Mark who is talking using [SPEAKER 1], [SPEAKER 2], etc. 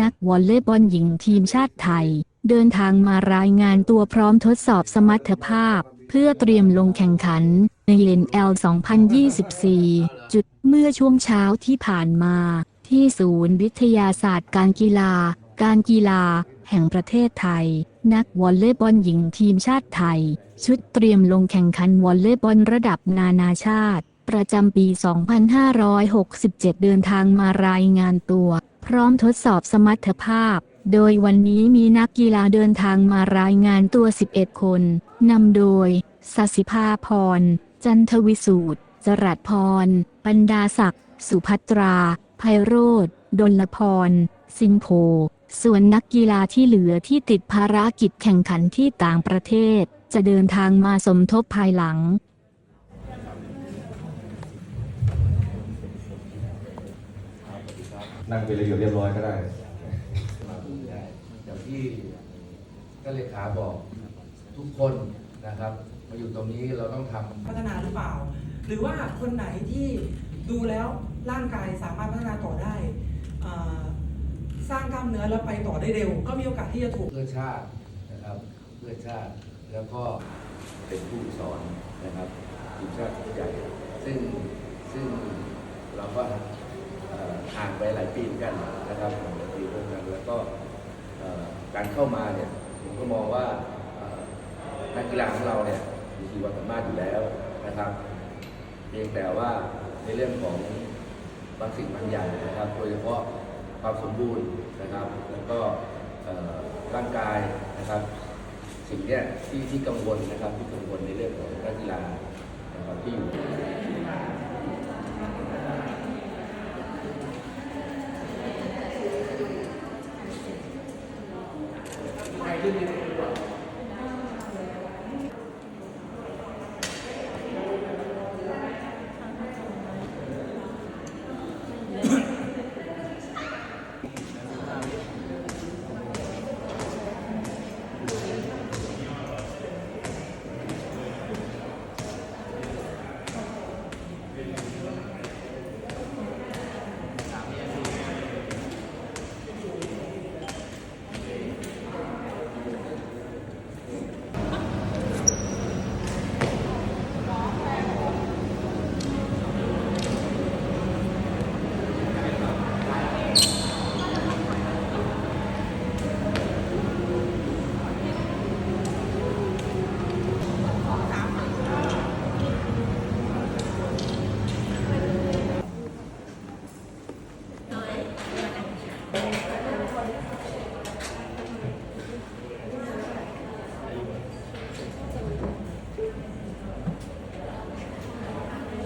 [SPEAKER 1] นักวอลเลย์บอลหญิงทีมชาติไทย เดินทางมารายงานตัวพร้อมทดสอบสมรรถภาพ เพื่อเตรียมลงแข่งขันใน NL 2024 จุดเมื่อช่วงเช้าที่ผ่านมา ที่ศูนย์วิทยาศาสตร์การกีฬา การกีฬา แห่งประเทศไทย นักวอลเลย์บอลหญิงทีมชาติไทย ชุดเตรียมลงแข่งขันวอลเลย์บอลระดับนานาชาติ ประจำปี 2567 เดินทางมารายงานตัว พร้อมทดสอบสมรรถภาพ โดยวันนี้มีนักกีฬาเดินทางมารายงานตัว 11 คน นำโดยสัสิภาพร จันทวิสูตร จรัสพร ปันดาศักดิ์ สุภัตรา ไพโรธ ดลพร สิงโพส่วนนักกีฬาที่เหลือที่ติดภารกิจแข่งขันที่ต่างประเทศ จะเดินทางมาสมทบภายหลัง
[SPEAKER 2] นั่งเป็นระเบียบเรียบร้อยก็ได้
[SPEAKER 3] มาดูได้อย่างที่ท่านเลขาบอกทุกคนนะครับมาอยู่ตรงนี้เราต้องทำ
[SPEAKER 4] พัฒนาหรือเปล่า หรือว่าคนไหนที่ดูแล้วร่างกายสามารถพัฒนาต่อได้อ่าสร้างกล้ามเนื้อแล้วไปต่อได้เร็ว ก็มีโอกาสที่จะถูก
[SPEAKER 3] เพื่อชาตินะครับเพื่อชาติแล้วก็เป็นผู้สอนนะครับทีมชาติชุดใหญ่ซึ่งซึ่งเราก็เอ่อ ห่างไปหลายปีเหมือนกันนะครับหลายปีเหมือนกันแล้วก็การเข้ามาเนี่ยผมก็มองว่านักกีฬาของเราเนี่ยมีขีดความสามารถอยู่แล้วนะครับ เพียงแต่ว่าในเรื่องของบางสิ่งบางอย่างนะครับ โดยเฉพาะความสมบูรณ์นะครับ แล้วก็ร่างกายนะครับ สิ่งเนี้ยที่ที่กังวลนะครับ ที่กังวลในเรื่องของนักกีฬานะครับที่อยู่
[SPEAKER 4] Hallelujah.